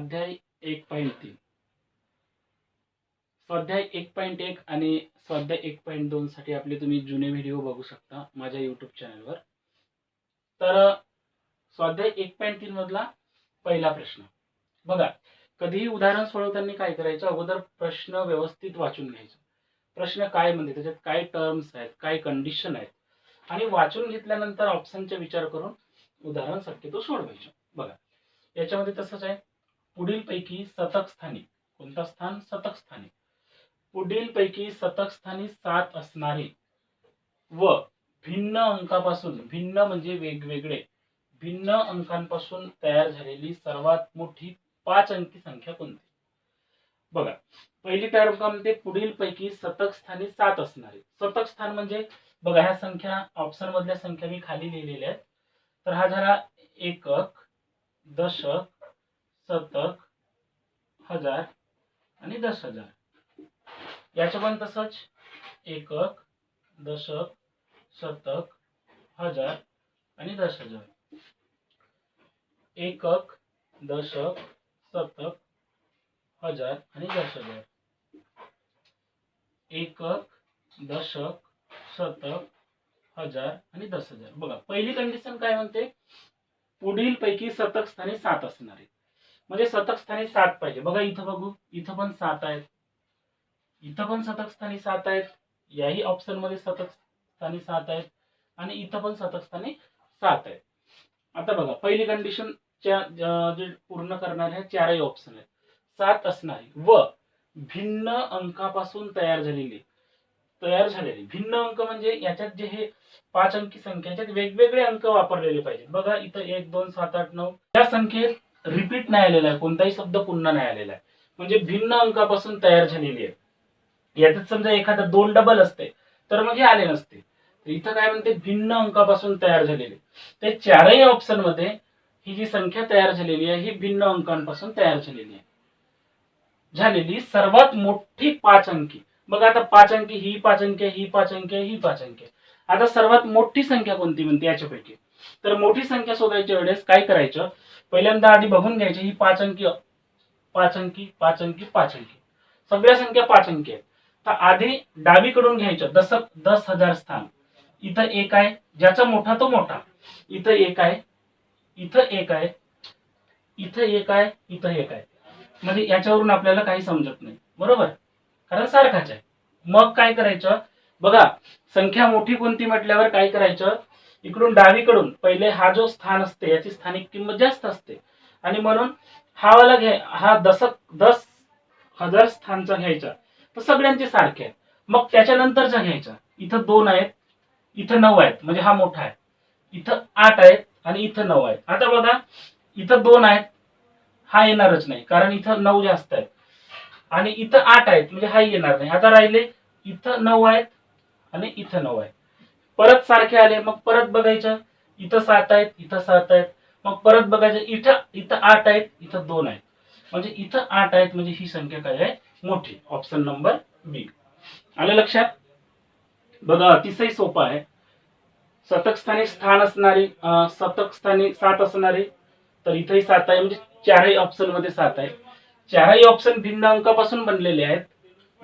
स्वाध्याय एक पॉईंट तीन. स्वाध्याय एक पॉईंट एक आणि स्वाध्याय एक पॉईंट दोन साठी आपले तुम्ही जुने व्हिडिओ बघू शकता माझ्या युट्यूब चॅनलवर तर स्वाध्याय एक पॉईंट तीन मधला पहिला प्रश्न. बघा कधीही उदाहरण सोडवताना काय करायचं? अगोदर प्रश्न व्यवस्थित वाचून घ्यायचा. प्रश्न काय म्हणते? त्याच्यात काय टर्म्स आहेत? काय कंडिशन आहेत? आणि वाचून घेतल्यानंतर ऑप्शनचा विचार करून उदाहरण शक्यतो सोडवायचं. बघा याच्यामध्ये तसंच आहे. पुढील पैकी सतक स्थानी कोणता स्थान? सतक स्थानी पुढील पैकी सतक स्थानी सात असणारे व भिन्न अंकापासून भिन्न म्हणजे वेगवेगळे भिन्न अंकांपासून तयार झालेली सर्वात मोठी पाच अंकी संख्या कोणती? बघा पहिली तयार म्हणते पुढील पैकी सतक स्थानी सात असणारे. सतक स्थान म्हणजे बघा ह्या संख्या ऑप्शन मधल्या संख्या मी खाली लिहिलेल्या आहेत. तर हा झाला एकक दशक शतक हजार आणि दस हजार. याच्या पण तसंच एकक दशक शतक हजार आणि दस हजार. एकक दशक शतक हजार आणि दस हजार. एकक दशक शतक हजार आणि दस हजार. बघा पहिली कंडिशन काय म्हणते? पुढील पैकी शतक स्थानी सात असणारे म्हणजे शतक स्थानी सात पाहिजे. बघा इथं बघू. इथं पण सात आहेत. इथं पण शतक स्थानी सात आहेत. याही ऑप्शनमध्ये शतक स्थानी सात आहेत आणि इथं पण शतक स्थानी सात आहेत. आता बघा पहिली कंडिशनच्या जे पूर्ण करणारे चारही ऑप्शन आहेत. सात असणारी व भिन्न अंकापासून तयार झालेली तयार झालेली भिन्न अंक म्हणजे याच्यात जे हे पाच अंकी संख्या याच्यात वेगवेगळे अंक वापरलेले पाहिजे बघा इथं एक दोन सात आठ नऊ या संख्येत रिपीट नाही आलेला आहे. कोणताही शब्द पुन्हा नाही आलेला आहे. म्हणजे भिन्न अंकापासून तयार झालेली आहे. याच्यात समजा एखादा दोन डबल असते तर मग हे आले नसते. इथं काय म्हणते? भिन्न अंकापासून तयार झालेले ते चारही ऑप्शनमध्ये ही जी संख्या तयार झालेली आहे ही भिन्न अंकांपासून तयार झालेली आहे. झालेली सर्वात मोठी पाच अंकी. बघा आता पाच अंकी ही पाच अंकी ही पाच अंकी ही पाच अंकी. आता सर्वात मोठी संख्या कोणती म्हणते? याच्यापैकी. तर मोठी संख्या शोधायच्या वेळेस काय करायचं? पहिल्यांदा आधी बघून घ्यायची ही पाच अंकी पाच अंकी पाच अंकी पाच अंकी. सगळ्या संख्या पाच अंकी आहेत. तर आधी डावीकडून घ्यायचं दस दस हजार स्थान. इथं एक आहे ज्याचा मोठा तो मोठा. इथं एक आहे इथं एक आहे इथं एक आहे इथं एक आहे. म्हणजे याच्यावरून आपल्याला काही समजत नाही. बरोबर? कारण सारखाच आहे. मग काय करायचं? बघा संख्या मोठी कोणती म्हटल्यावर काय करायचं? इकडून डावीकडून पहिले हा जो स्थान असते याची स्थानिक किंमत जास्त असते. आणि म्हणून हा वाला घ्या हा दशक दस हजार स्थानचा घ्यायचा. तर सगळ्यांचे सारखे आहेत. मग त्याच्यानंतरचा घ्यायचा इथं दोन आहेत इथं नऊ आहेत म्हणजे हा मोठा आहे. इथं आठ आहेत आणि इथं नऊ आहेत. आता बघा इथं दोन आहेत हा येणारच नाही कारण इथं नऊ जास्त आहेत. आणि इथं आठ आहेत म्हणजे हा येणार नाही. आता राहिले इथं नऊ आहेत आणि इथं नऊ आहेत. परत सारखे आले मग परत बघायचं इथं सात आहेत इथं सात आहेत मग परत बघायचं इथं इथं आठ आहेत इथं दोन आहेत. म्हणजे इथं आठ आहेत म्हणजे ही संख्या काय आहे? मोठी. ऑप्शन नंबर बी आलं लक्षात? बघा अतिशय सोपा आहे. सतक स्थानी स्थान असणारी सतक स्थानी सात असणारी तर इथंही सात आहे. म्हणजे चारही ऑप्शनमध्ये सात आहे. चारही ऑप्शन भिन्न अंकापासून बनलेले आहेत.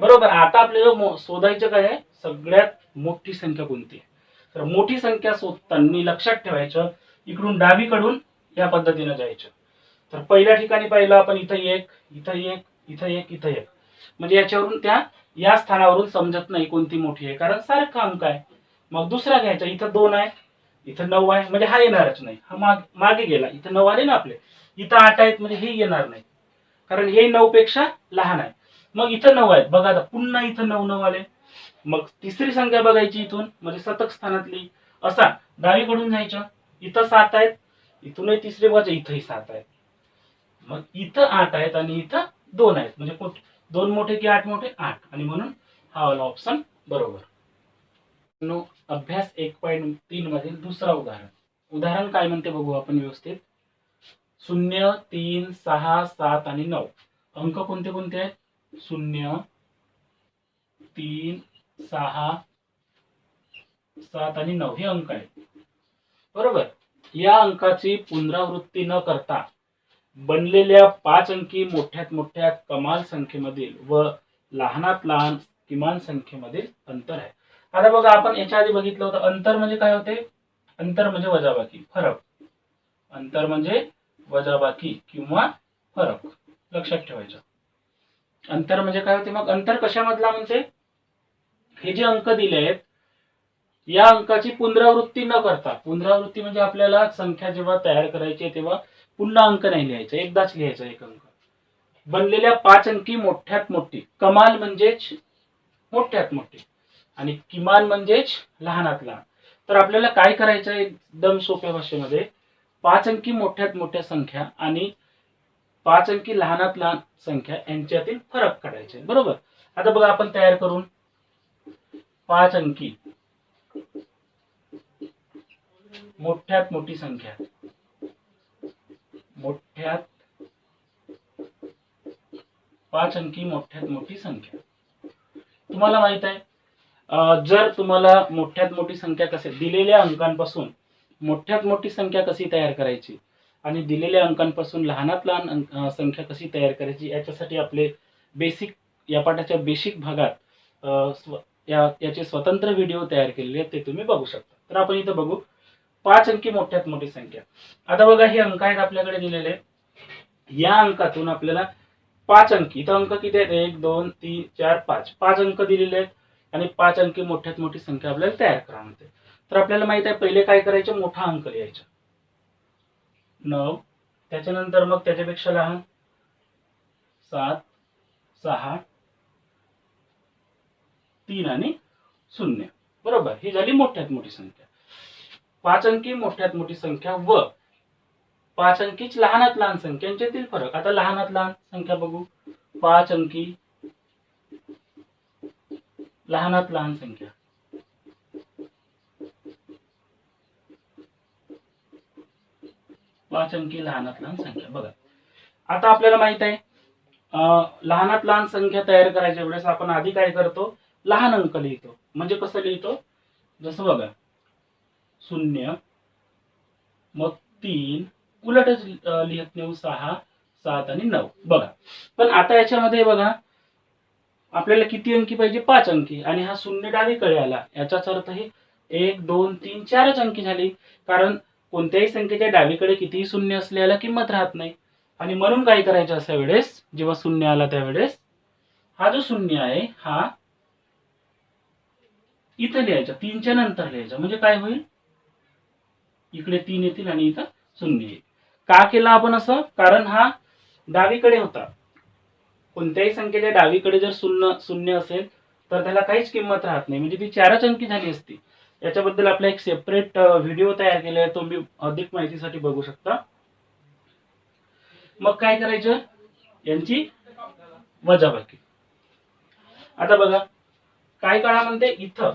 बरोबर आता आपल्याला शोधायचं काय आहे? सगळ्यात मोठी संख्या कोणती आहे? तर मोठी संख्या शोधताना लक्षात ठेवायचं इकडून डावीकडून या पद्धतीनं जायचं. तर पहिल्या ठिकाणी पाहिलं आपण इथं एक इथं एक इथं एक इथं एक. म्हणजे याच्यावरून त्या या स्थानावरून समजत नाही कोणती मोठी आहे कारण सारखा अंक आहे मग दुसरा घ्यायचा इथं दोन आहे इथं नऊ आहे म्हणजे हा येणारच नाही. हा माग मागे गेला इथं नऊ आले ना आपले. इथं आठ आहेत म्हणजे हे येणार नाही. कारण हे नऊ पेक्षा लहान आहे. मग इथं नऊ आहेत. बघा आता पुन्हा इथं नऊ नऊ आले. मग तिसरी संख्या बघायची इथून म्हणजे सतक स्थानातली. असा डावीकडून जायचं. इथं सात आहेत इथूनही तिसरी बाजू इथंही सात आहेत. मग इथं आठ आहेत आणि इथं दोन आहेत. म्हणजे कोण- दोन मोठे की आठ मोठे? आठ. आणि म्हणून हा वाला ऑप्शन बरोबर. नो अभ्यास एक पॉईंट तीन मधील दुसरा उदाहरण. उदाहरण काय म्हणते बघू आपण व्यवस्थित. शून्य तीन सहा सात आणि नऊ. अंक कोणते कोणते आहेत? शून्य तीन सहा सात आणि नऊ हे अंक आहेत. बरोबर? या अंकाची पुनरावृत्ती न करता बनलेल्या पाच अंकी मोठ्यात मोठ्या कमाल संख्येमधील व लहानात लहान किमान संख्येमधील अंतर आहे. आता बघा आपण याच्या आधी बघितलं होतं अंतर म्हणजे काय होते? अंतर म्हणजे वजाबाकी फरक. अंतर म्हणजे वजाबाकी किंवा फरक. लक्षात ठेवायचं. अंतर म्हणजे काय होते? मग अंतर कशामधला म्हणजे? हे जे अंक दिले आहेत या अंकाची पुनरावृत्ती न करता पुनरावृत्ती म्हणजे आपल्याला संख्या जेव्हा तयार करायची आहे तेव्हा पुन्हा अंक नाही लिहायचा एकदाच लिहायचा एक अंक. बनलेल्या पाच अंकी मोठ्यात मोठी कमाल म्हणजेच मोठ्यात मोठी आणि किमान म्हणजेच लहानात लहान. तर आपल्याला काय करायचं आहे एकदम सोप्या भाषेमध्ये पाच अंकी मोठ्यात मोठ्या संख्या आणि पाच अंकी लहानात लहान संख्या यांच्यातील फरक काढायचे बरोबर? आता बघा आपण तयार करून पाच अंकी. मोठ्यात मोठी संख्या. मोठ्यात पाच अंकी मोठ्यात मोठी संख्या. तुम्हाला माहीत आहे जर तुम्हाला मोठ्यात मोठी संख्या कसे दिलेल्या अंकांपासून मोठ्यात मोठी संख्या कशी तयार करायची आणि दिलेल्या अंकांपासून लहानात लहान संख्या कशी तयार करायची याच्यासाठी आपले बेसिक या पाठाच्या बेसिक भागात या याचे स्वतंत्र व्हिडिओ तयार केलेले आहेत ते तुम्ही बघू शकता. तर आपण इथं बघू. पाच अंकी मोठ्यात मोठी संख्या. आता बघा हे अंक आहेत आपल्याकडे दिलेले. या अंकातून आपल्याला पाच अंकी इथं अंक किती आहेत? एक दोन तीन चार पाच. पाच अंक दिलेले आहेत आणि पाच अंकी मोठ्यात मोठी संख्या आपल्याला तयार करावी लागते. तर आपल्याला माहीत आहे पहिले काय करायचं? मोठा अंक लिहायचा. नऊ. त्याच्यानंतर मग त्याच्यापेक्षा लहान. सात. सहा. तीन आणि शून्य. बरोबर? ही झाली मोठ्यात मोठी संख्या. पाच अंकी मोठ्यात मोठी संख्या व पाच अंकीच लहानात लहान संख्यांच्यातील फरक. आता लहानात लहान संख्या बघू. पाच अंकी लहानात लहान संख्या. पाच अंकी लहानात लहान संख्या. बघा. आता आपल्याला माहीत आहे लहानात लहान संख्या तयार करायच्या वेळेस आपण आधी काय करतो? लहान अंक लिहितो. म्हणजे कसं लिहितो? जसं बघा. शून्य मग तीन उलटच लिहित लिहत नेऊ सहा सात आणि नऊ. बघा. पण आता याच्यामध्ये बघा आपल्याला किती अंकी पाहिजे? पाच अंकी. आणि हा शून्य डावीकडे आला. याचाच अर्थ हे एक दोन तीन चारच अंकी झाली. कारण कोणत्याही संख्येच्या डावीकडे कितीही शून्य असल्याला किंमत राहत नाही. आणि म्हणून काय करायचं अशा वेळेस? जेव्हा शून्य आला त्यावेळेस हा जो शून्य आहे हा इथं लिहायचा तीनच्या नंतर लिहायचा. म्हणजे काय होईल? इकडे तीन येतील आणि इथं शून्य येईल. का केला आपण असं? कारण हा डावीकडे होता. कोणत्याही संख्येच्या डावीकडे जर शून्य शून्य असेल तर त्याला काहीच किंमत राहत नाही. म्हणजे ती चारच अंकी झाली असती. याच्याबद्दल आपला एक सेपरेट व्हिडिओ तयार केला आहे. तो मी अधिक माहितीसाठी बघू शकता. मग काय करायचं? यांची वजाबाकी. आता बघा. काय काळा म्हणते इथं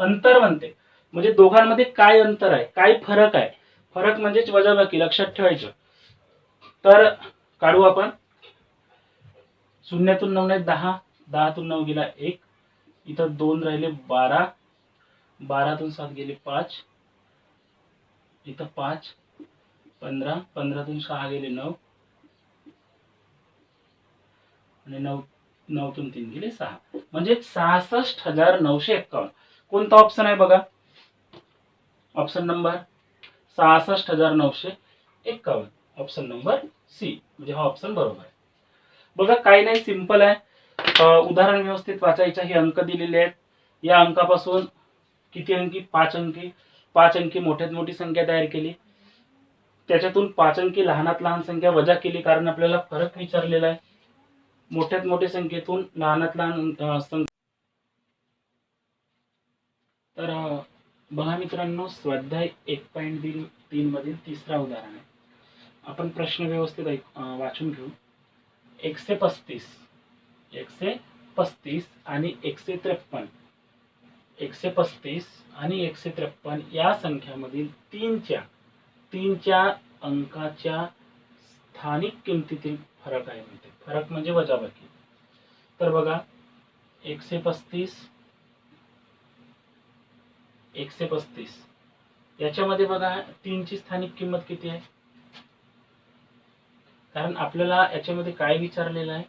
अंतर म्हणते. म्हणजे दोघांमध्ये काय अंतर आहे? काय फरक आहे? फरक म्हणजेच वजाबाकी लक्षात ठेवायचं. तर काढू आपण. शून्यातून नऊ नाही दहा. दहातून नऊ गेला एक. इथं दोन राहिले बारा. बारातून सात गेले पाच. इथं पाच. पंधरा. पंधरातून सहा गेले नऊ. आणि नऊ नऊतून तीन गेले सहा. म्हणजे सहासष्ट हजार नऊशे एक्कावन्न. कोणता ऑप्शन आहे बघा? ऑप्शन नंबर सहासष्ट हजार नऊशे एक्कावन्न. ऑप्शन नंबर सी म्हणजे हा ऑप्शन बरोबर आहे. बघा काही नाही सिंपल आहे. उदाहरण व्यवस्थित वाचायच्या. हे अंक दिलेले आहेत. या अंकापासून किती अंकी? पाच अंकी. पाच अंकी मोठ्यात मोठी संख्या तयार केली. त्याच्यातून पाच अंकी लहानात लहान संख्या वजा केली कारण आपल्याला फरक विचारलेला आहे. मोठ्यात मोठ्या संख्येतून लहानात लहान संख्या तर बघा मित्रांनो स्वाध्याय एक पॉईंट तीन तीन मधील तिसरा उदाहरण आहे. आपण प्रश्न व्यवस्थित ऐक- वाचून घेऊ. एकशे पस्तीस एकशे पस्तीस आणि एकशे त्रेपन्न. एकशे पस्तीस आणि एकशे त्रेपन्न या संख्यामधील तीनच्या तीनच्या अंकाच्या स्थानिक किमतीतील फरक आहे म्हणते. फरक म्हणजे वजाबाकी. तर बघा एकशे पस्तीस एकशे पस्तीस. याच्यामध्ये बघा तीनची स्थानिक किंमत किती आहे? कारण आपल्याला याच्यामध्ये काय विचारलेलं आहे?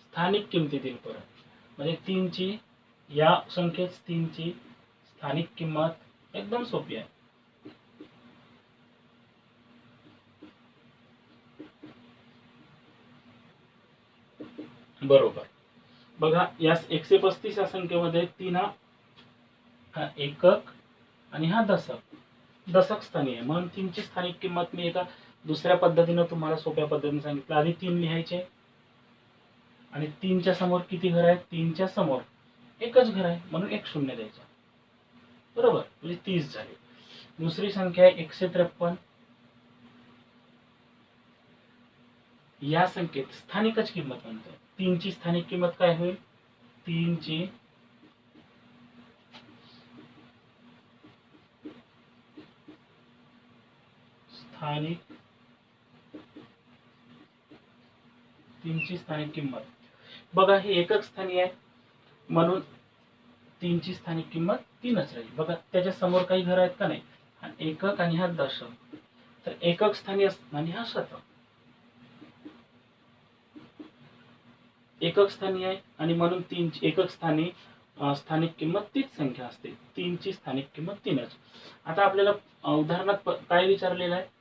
स्थानिक किमतीतील फरक. म्हणजे तीनची या संख्येत तीनची स्थानिक किंमत एकदम सोपी आहे. बरोबर. बघा या एकशे पस्तीस या संख्येमध्ये तीन हा हा एकक आणि हा दशक. दशक स्थानी आहे म्हणून तीनची स्थानिक किंमत मी एका दुसऱ्या पद्धतीनं तुम्हाला सोप्या पद्धतीने सांगितलं. आधी तीन लिहायचे. आणि तीनच्या समोर किती घर आहेत? तीनच्या समोर एकच घर आहे. म्हणून एक शून्य द्यायचं. बरोबर? म्हणजे तीस झाले. दुसरी संख्या आहे एकशे त्रेपन्न. या संख्येत स्थानिकच किंमत म्हणतोय तीनची स्थानिक किंमत काय होईल? तीनची स्थानिक तीनची स्थानिक किंमत. बघा हे एकक स्थानी आहे म्हणून तीनची स्थानिक किंमत तीनच राहील. बघा त्याच्यासमोर काही घर आहेत का नाही? हा एकक आणि हा दशक. तर एकक स्थानी आणि हा शतक. एकक स्थानी आहे आणि म्हणून तीन एकक स्थानी स्थानिक किंमत तीच संख्या असते. तीनची स्थानिक किंमत तीनच. आता आपल्याला उदाहरणात काय विचारलेलं आहे?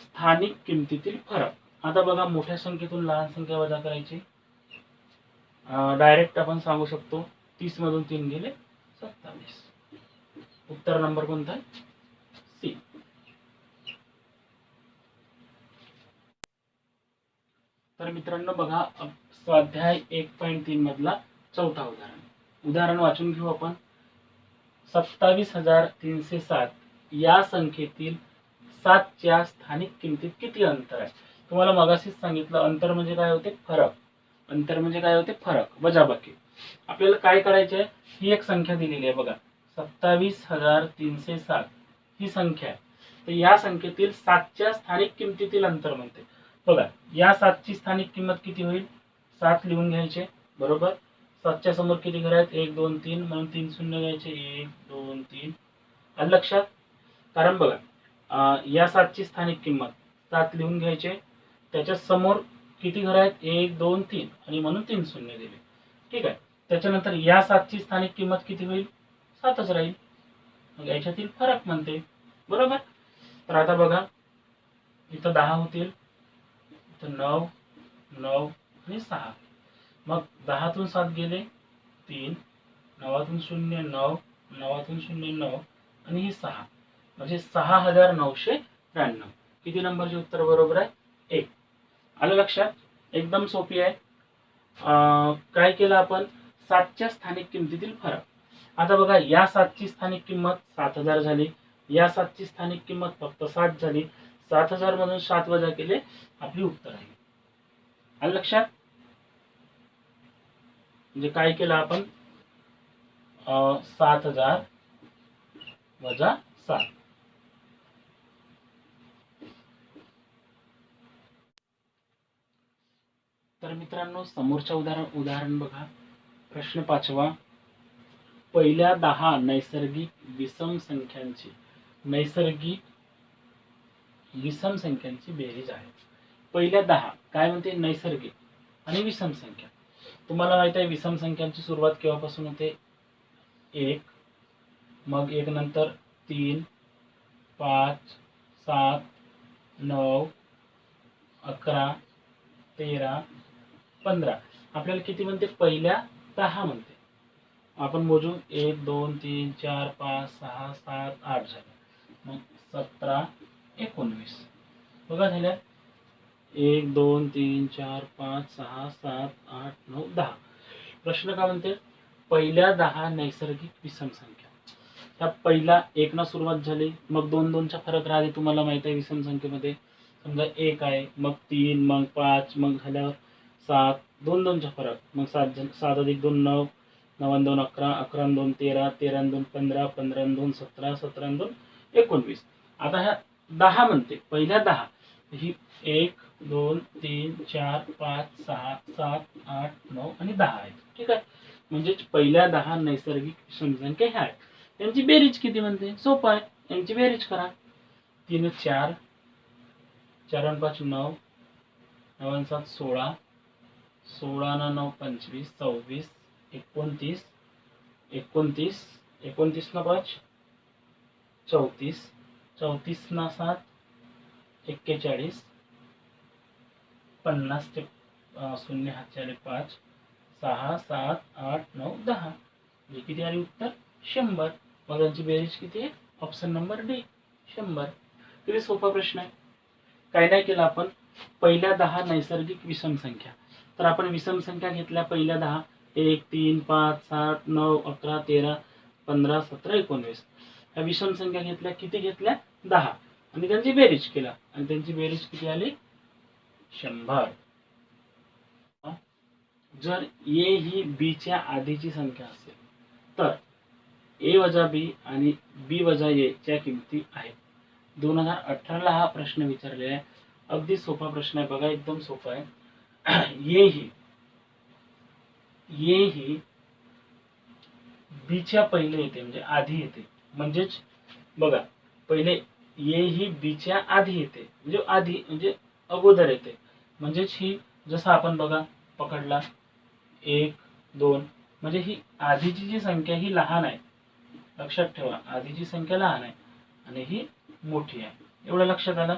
स्थानिक किमतीतील फरक. आता बघा मोठ्या संख्येतून लहान संख्या वजा करायची. डायरेक्ट आपण सांगू शकतो तीस मधून तीन गेले सत्तावीस. उत्तर नंबर कोणता? आहे सी तर मित्रांनो बघा स्वाध्याय एक पॉईंट तीन मधला चौथा उदाहरण. उदाहरण वाचून घेऊ आपण. सत्तावीस हजार तीनशे सात या संख्येतील सातच्या स्थानिक किमतीत किती अंतर आहे? तुम्हाला मगाशीच सांगितलं अंतर म्हणजे काय होते? फरक. अंतर म्हणजे काय होते? फरक. वजाबाकी. आपल्याला काय करायचे आहे ही एक संख्या दिलेली आहे बघा. सत्तावीस हजार तीनशे सात. ही संख्या आहे. तर या संख्येतील सातच्या स्थानिक किमतीतील अंतर म्हणते. बघा या सातची स्थानिक किंमत किती होईल? सात लिहून घ्यायचे. बरोबर? सातच्या समोर किती घर आहेत? एक दोन तीन. म्हणून तीन शून्य घ्यायचे. एक दोन तीन. आलं लक्षात? कारण बघा या सातची स्थानिक किंमत. सात लिहून घ्यायचे. त्याच्यासमोर किती घर आहेत? एक दोन तीन. आणि म्हणून तीन शून्य दिले. ठीक आहे. त्याच्यानंतर या सातची स्थानिक किंमत किती होईल? सातच राहील. मग याच्यातील फरक म्हणते. बरोबर? तर आता बघा. इथं दहा होतील. इथं नऊ नऊ आणि सहा. मग दहातून सात गेले. तीन. नवातून शून्य नऊ. नवातून शून्य नऊ. आणि ही सहा. म्हणजे सहा हजार नऊशे त्र्याण्णव. किती नंबरचे उत्तर बरोबर आहे? एक. आलं लक्षात? एकदम सोपी आहे. अं, काय केलं आपण? सातच्या स्थानिक किमतीतील फरक. आता बघा या सातची स्थानिक किंमत सात हजार झाली. या सातची स्थानिक किंमत फक्त सात झाली. सात हजार मधून सात वजा केले आपली उत्तर आहे. आलं लक्षात? म्हणजे काय केलं आपण? अं, सात हजार वजा सात. तर मित्रांनो समोरच्या उदाहरण उदाहरण बघा. प्रश्न पाचवा. पहिल्या दहा नैसर्गिक विषम संख्यांची नैसर्गिक विषम संख्यांची बेरीज आहे. पहिल्या दहा काय म्हणते? नैसर्गिक आणि विषम संख्या. तुम्हाला माहीत आहे विषम संख्यांची सुरुवात केव्हापासून होते? एक मग एक नंतर तीन पाच सात नऊ अकरा तेरा पंधरा. आपल्याला किती म्हणते? पहिल्या दहा म्हणते. आपण मोजू एक दोन तीन चार पाच सहा सात आठ झाले. मग सतरा एकोणवीस. बघा झाल्या. एक दोन तीन चार पाच सहा सात आठ नऊ दहा. प्रश्न का म्हणते? पहिल्या दहा नैसर्गिक विषम संख्या. त्या पहिला एक ना सुरुवात झाली. मग दोन दोनचा फरक राहते तुम्हाला माहीत आहे विषम संख्येमध्ये. समजा एक आहे मग तीन मग पाच मग झाल्यावर सात दोन दोनचा फरक. मग सात जण सात अधिक दोन नऊ. नऊ दोन अकरा. अकरा दोन तेरा. तेरा दोन पंधरा. पंधरा दोन सतरा. सतरा दोन एकोणवीस. आता ह्या दहा म्हणते. पहिल्या दहा. ही एक दोन तीन चार पाच सहा सात आठ नऊ आणि दहा आहेत. ठीक आहे? म्हणजेच पहिल्या दहा नैसर्गिक संख्या ह्या आहेत. त्यांची बेरीज किती म्हणते? सोपं आहे. यांची बेरीज करा. तीन चार. चार आणि पाच नऊ. नव्याण्णव सात सोळा. सोळा ना नऊ पंचवीस सव्वीस एकोणतीस एकोणतीस एकोणतीस ना पाच चौतीस चौतीस ना सात एक्केचाळीस पन्नास ते शून्य हजार पाच सहा सात आठ नऊ दहा. म्हणजे किती आली उत्तर शंभर. मग त्यांची बेरीज किती आहे? ऑप्शन नंबर डी शंभर. किती सोपा प्रश्न आहे? काय नाही केलं आपण. पहिल्या दहा नैसर्गिक विषम संख्या तर आपण विषम संख्या घेतल्या पहिल्या दहा एक तीन पाच सात नऊ अकरा तेरा पंधरा सतरा एकोणवीस. ह्या विषम संख्या घेतल्या किती घेतल्या? दहा. आणि त्यांची बेरीज केला. आणि त्यांची बेरीज किती आली? शंभर. जर ए ही बी च्या आधीची संख्या असेल तर ए वजा बी आणि बी वजा ए च्या किमती आहेत. दोन हजार अठराला हा प्रश्न विचारलेला आहे. अगदी सोपा प्रश्न आहे. बघा एकदम सोपा आहे. ये ही ये ही बीच्या पहिले येते म्हणजे आधी येते. म्हणजेच बघा पहिले ये ही बीच्या आधी येते. म्हणजे आधी म्हणजे अगोदर येते. म्हणजेच ही जसं आपण बघा पकडला एक दोन म्हणजे ही आधीची जी संख्या ही लहान आहे. लक्षात ठेवा आधीची संख्या लहान आहे आणि ही मोठी आहे. एवढं लक्षात आलं?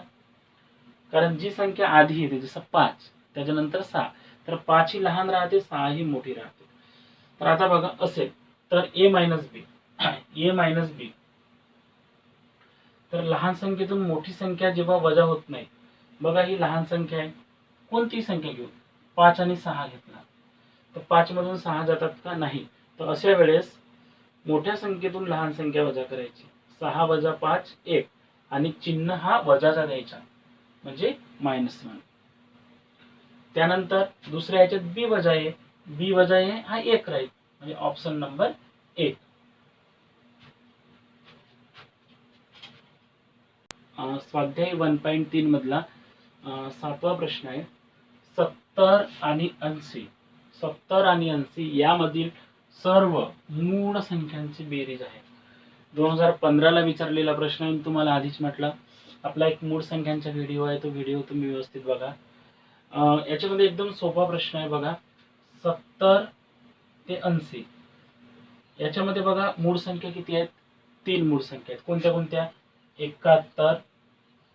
कारण जी संख्या आधी येते जसं पाच त्याच्यानंतर सहा. तर पाच ही लहान राहते सहा ही मोठी राहते. तर आता बघा असेल. तर ए मायनस बी ए मायनस बी तर लहान संख्येतून मोठी संख्या जेव्हा वजा होत नाही बघा ही लहान संख्या आहे. कोणती संख्या घेऊ पाच आणि सहा घेतला. तर पाच मधून सहा जातात का? नाही. तर अशा वेळेस मोठ्या संख्येतून लहान संख्या वजा करायची. सहा वजा पाच एक. आणि चिन्ह हा वजाचा द्यायचा. म्हणजे मायनस वन त्यानंतर दुसऱ्या याच्यात बी वजा ए बी वजा ए हा एक राहील. म्हणजे ऑप्शन नंबर एक. स्वाध्याय वन पॉईंट तीन मधला सातवा प्रश्न आहे. सत्तर आणि ऐंशी. सत्तर आणि ऐंशी यामधील सर्व मूळ संख्यांची बेरीज आहे. दोन हजार पंधराला विचारलेला प्रश्न आहे तुम्हाला आधीच म्हटलं. आपला एक मूळ संख्यांचा व्हिडिओ आहे तो व्हिडिओ तुम्ही व्यवस्थित बघा. याच्यामध्ये एकदम सोपा प्रश्न आहे बघा. सत्तर ते ऐंशी. याच्यामध्ये बघा मूळ संख्या किती आहेत? तीन मूळ संख्या आहेत. कोणत्या कोणत्या? एकाहत्तर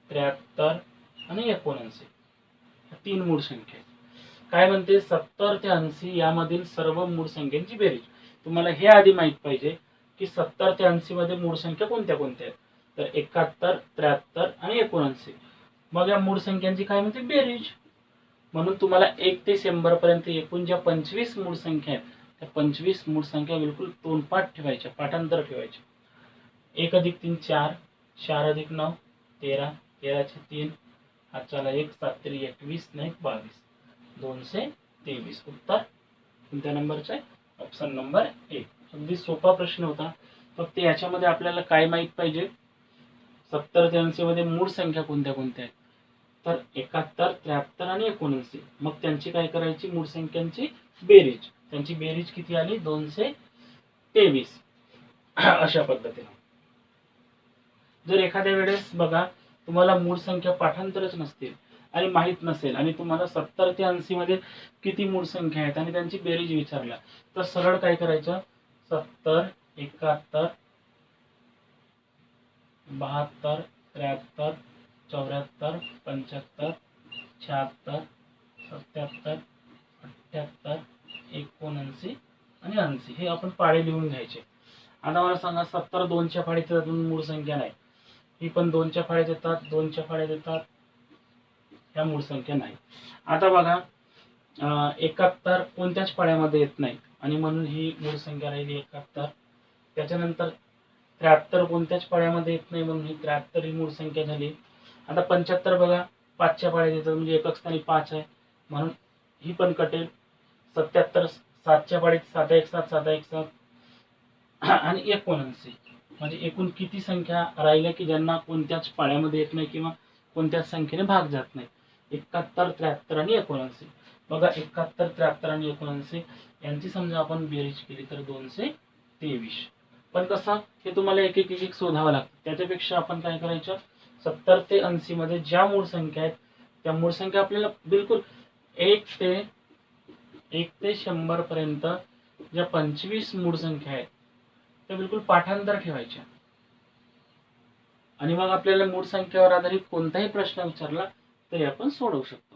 त्र्याहत्तर आणि एकोणऐंशी. तीन मूळ संख्या आहेत. काय म्हणते? सत्तर ते ऐंशी यामधील सर्व मूळ संख्यांची बेरीज. तुम्हाला हे आधी माहीत पाहिजे की सत्तर ते ऐंशी मध्ये मूळ संख्या कोणत्या कोणत्या आहेत? तर एकाहत्तर त्र्याहत्तर आणि एकोणऐंशी. मग या मूळ संख्यांची काय म्हणते? बेरीज. म्हणून तुम्हाला एक ते शंभर पर्यंत एकूण ज्या पंचवीस मूळ संख्या आहेत त्या पंचवीस मूळ संख्या बिलकुल तोंडपाठ ठेवायच्या पाठांतर ठेवायच्या. एक अधिक तीन चार. चार अधिक नऊ तेरा. तेराचे तीन. हाताला एक सात तरी एकवीस नाही बावीस. दोनशे तेवीस. उत्तर? कोणत्या नंबरचे? ऑप्शन नंबर एक. अगदी सोपा प्रश्न होता. फक्त याच्यामध्ये आपल्याला काय माहीत पाहिजे? सत्तर ते ऐंशीमध्ये मूळ संख्या कोणत्या कोणत्या आहेत? तर एकाहत्तर त्र्याहत्तर आणि एकोणऐंशी. मग त्यांची काय करायची? मूळ संख्यांची बेरीज. त्यांची बेरीज किती आली? दोनशे तेवीस. अशा पद्धतीने. जर एखाद्या वेळेस बघा तुम्हाला मूळ संख्या पाठांतरच नसतील आणि माहीत नसेल आणि तुम्हाला सत्तर ते ऐंशी मध्ये किती मूळ संख्या आहेत आणि त्यांची बेरीज विचारल्या तर सरळ काय करायचं? सत्तर एकाहत्तर बहात्तर त्र्याहत्तर चौऱ्याहत्तर पंच्याहत्तर शहात्तर सत्याहत्तर अठ्ठ्याहत्तर एकोणऐंशी आणि ऐंशी. हे आपण पाडे लिहून घ्यायचे. आता मला सांगा सत्तर दोनच्या फाळीत अजून मूळ संख्या नाही. ही पण दोनच्या फाळ्यात येतात दोनच्या फाळ्यात येतात ह्या मूळ संख्या नाही. आता बघा एकाहत्तर कोणत्याच पाड्यामध्ये येत नाही. आणि म्हणून ही मूळ संख्या राहिली एकाहत्तर. त्याच्यानंतर त्र्याहत्तर कोणत्याच पाड्यामध्ये येत नाही म्हणून ही त्र्याहत्तर ही मूळ संख्या झाली. आता पंच्याहत्तर बघा पाचच्या पाळ्या येतं म्हणजे एकच स्थानी पाच आहे. म्हणून ही पण कटेल. सत्याहत्तर सातच्या पाळीत सात एक सात सात एक सात. आणि एकोणऐंशी. म्हणजे एकूण किती संख्या राहिल्या की ज्यांना कोणत्याच पाळ्यामध्ये येत नाही किंवा कोणत्याच संख्येने भाग जात नाही? एकाहत्तर त्र्याहत्तर आणि एकोणऐंशी. बघा एकाहत्तर त्र्याहत्तर आणि एकोणऐंशी यांची समजा आपण बेरीज केली तर दोनशे तेवीस. पण कसं हे तुम्हाला एक एक एक शोधावं लागतं. त्याच्यापेक्षा आपण काय करायचं? सत्तर ते ऐंशी मध्ये ज्या मूळ संख्या आहेत त्या मूळ संख्या आपल्याला बिलकुल एक ते एक ते शंभर पर्यंत ज्या पंचवीस मूळ संख्या आहेत त्या बिलकुल पाठांतर ठेवायच्या. आणि मग आपल्याला मूळ संख्येवर आधारित कोणताही प्रश्न विचारला तरी आपण सोडवू शकतो.